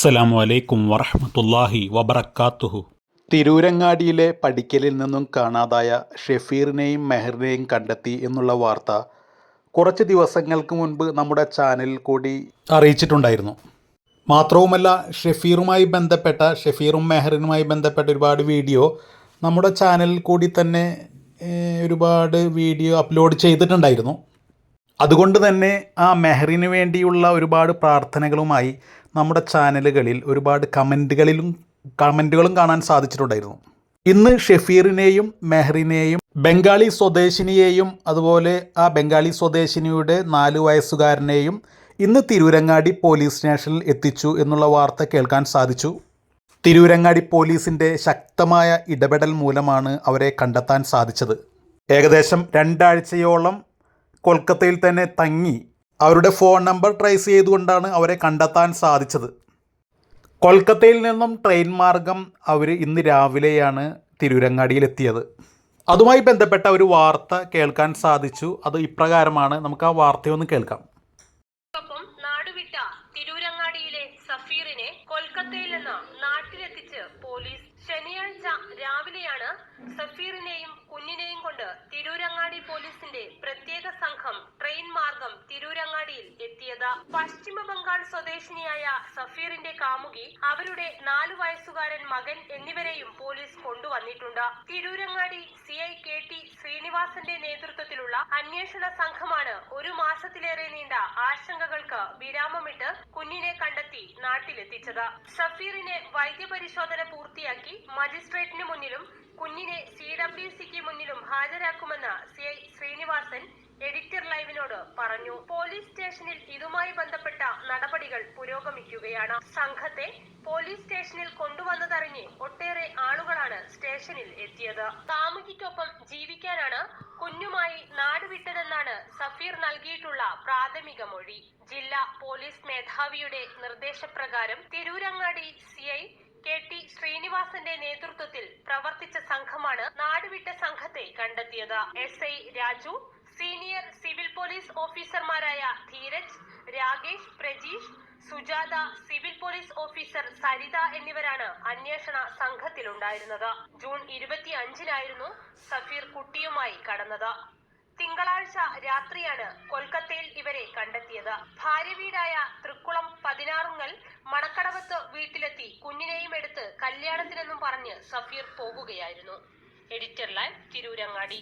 അസ്സലാമു അലൈക്കും വറഹമത്തല്ലാഹി വബർക്കാത്തുഹു തിരൂരങ്ങാടിയിലെ പടിക്കലിൽ നിന്നും കാണാതായ ഷെഫീറിനെയും മെഹറിനെയും കണ്ടെത്തി എന്നുള്ള വാർത്ത കുറച്ച് ദിവസങ്ങൾക്ക് മുൻപ് നമ്മുടെ ചാനലിൽ കൂടി അറിയിച്ചിട്ടുണ്ടായിരുന്നു. മാത്രവുമല്ല ഷെഫീറുമായി ബന്ധപ്പെട്ട ഷെഫീറും മെഹറിനുമായി ബന്ധപ്പെട്ട ഒരുപാട് വീഡിയോ നമ്മുടെ ചാനലിൽ കൂടി തന്നെ ഒരുപാട് വീഡിയോ അപ്ലോഡ് ചെയ്തിട്ടുണ്ടായിരുന്നു. അതുകൊണ്ട് തന്നെ ആ മെഹറിന് വേണ്ടിയുള്ള ഒരുപാട് പ്രാർത്ഥനകളുമായി നമ്മുടെ ചാനലുകളിൽ ഒരുപാട് കമന്റുകളിലും കമന്റുകളും കാണാൻ സാധിച്ചിട്ടുണ്ടായിരുന്നു. ഇന്ന് ഷെഫീറിനെയും മെഹറിനെയും ബംഗാളി സ്വദേശിനിയെയും അതുപോലെ ആ ബംഗാളി സ്വദേശിനിയുടെ നാല് വയസ്സുകാരനെയും ഇന്ന് തിരൂരങ്ങാടി പോലീസ് സ്റ്റേഷനിൽ എത്തിച്ചു എന്നുള്ള വാർത്ത കേൾക്കാൻ സാധിച്ചു. തിരൂരങ്ങാടി പോലീസിന്റെ ശക്തമായ ഇടപെടൽ മൂലമാണ് അവരെ കണ്ടെത്താൻ സാധിച്ചത്. ഏകദേശം രണ്ടാഴ്ചയോളം കൊൽക്കത്തയിൽ തന്നെ തങ്ങി. അവരുടെ ഫോൺ നമ്പർ ട്രേസ് ചെയ്തുകൊണ്ടാണ് അവരെ കണ്ടെത്താൻ സാധിച്ചത്. കൊൽക്കത്തയിൽ നിന്നും ട്രെയിൻ മാർഗം അവർ ഇന്ന് രാവിലെയാണ് തിരൂരങ്ങാടിയിലെത്തിയത്. അതുമായി ബന്ധപ്പെട്ട ഒരു വാർത്ത കേൾക്കാൻ സാധിച്ചു. അത് ഇപ്രകാരമാണ്. നമുക്ക് ആ വാർത്തയൊന്ന് കേൾക്കാം. നാടുവിട്ട സഫീറിനെ ശനിയാഴ്ച രാവിലെയാണ് സഫീറിനെയും കുഞ്ഞിനെയും കൊണ്ട് തിരൂരങ്ങാടി പോലീസിന്റെ പ്രത്യേക സംഘം ട്രെയിൻ മാർഗം തിരൂരങ്ങാടിയിൽ എത്തിയത് പശ്ചിമ ബംഗാൾ സ്വദേശിനിയായ സഫീറിന്റെ കാമുകി അവരുടെ നാലു വയസ്സുകാരൻ മകൻ എന്നിവരെയും പോലീസ് കൊണ്ടുവന്നിട്ടുണ്ട്. Tirurangadi C I K T ശ്രീനിവാസന്റെ നേതൃത്വത്തിലുള്ള അന്വേഷണ സംഘമാണ് ഒരു മാസത്തിലേറെ നീണ്ട ആശങ്കകൾക്ക് വിരാമമിട്ട് കുഞ്ഞിനെ കണ്ടെത്തി നാട്ടിലെത്തിച്ചത്. സഫീറിനെ വൈദ്യപരിശോധന പൂർത്തിയാക്കി മജിസ്ട്രേറ്റിന് മുന്നിലും കുഞ്ഞിനെ സി ഡബ്ല്യു സിക്ക് മുന്നിലും ഹാജരാക്കുമെന്ന് സി എഡിറ്റർ പറഞ്ഞു. പോലീസ് സ്റ്റേഷനിൽ ഇതുമായി ബന്ധപ്പെട്ട നടപടികൾ പുരോഗമിക്കുകയാണ്. സംഘത്തെ പോലീസ് സ്റ്റേഷനിൽ കൊണ്ടുവന്നതറിഞ്ഞ് ഒട്ടേറെ ആളുകളാണ് സ്റ്റേഷനിൽ എത്തിയത്. കാമുകിക്കൊപ്പം ജീവിക്കാനാണ് കുഞ്ഞുമായി നാടുവിട്ടതെന്നാണ് സഫീർ നൽകിയിട്ടുള്ള പ്രാഥമിക മൊഴി. ജില്ലാ പോലീസ് മേധാവിയുടെ നിർദ്ദേശപ്രകാരം Tirurangadi C I K T ശ്രീനിവാസന്റെ നേതൃത്വത്തിൽ പ്രവർത്തിച്ച സംഘമാണ് നാടുവിട്ട സംഘത്തെ കണ്ടെത്തിയത്. S I Raju senior civil police ഓഫീസർമാരായ Dheeraj Rakesh Prajeesh Sujatha civil police officer Saritha എന്നിവരാണ് അന്വേഷണ സംഘത്തിലുണ്ടായിരുന്നത്. ജൂൺ ഇരുപത്തി അഞ്ചിനായിരുന്നു സഫീർ കുട്ടിയുമായി കടന്നത്. തിങ്കളാഴ്ച രാത്രിയാണ് കൊൽക്കത്തയിൽ ഇവരെ കണ്ടെത്തിയത്. ഭാര്യ വീടായ തൃക്കുളം പതിനാറുങ്ങൽ മണക്കടവത്ത് വീട്ടിലെത്തി കുഞ്ഞിനെയും എടുത്ത് കല്യാണത്തിനെന്നും പറഞ്ഞ് സഫീർ പോകുകയായിരുന്നു എഡിറ്റർ ലൈവ് തിരൂരങ്ങാടി.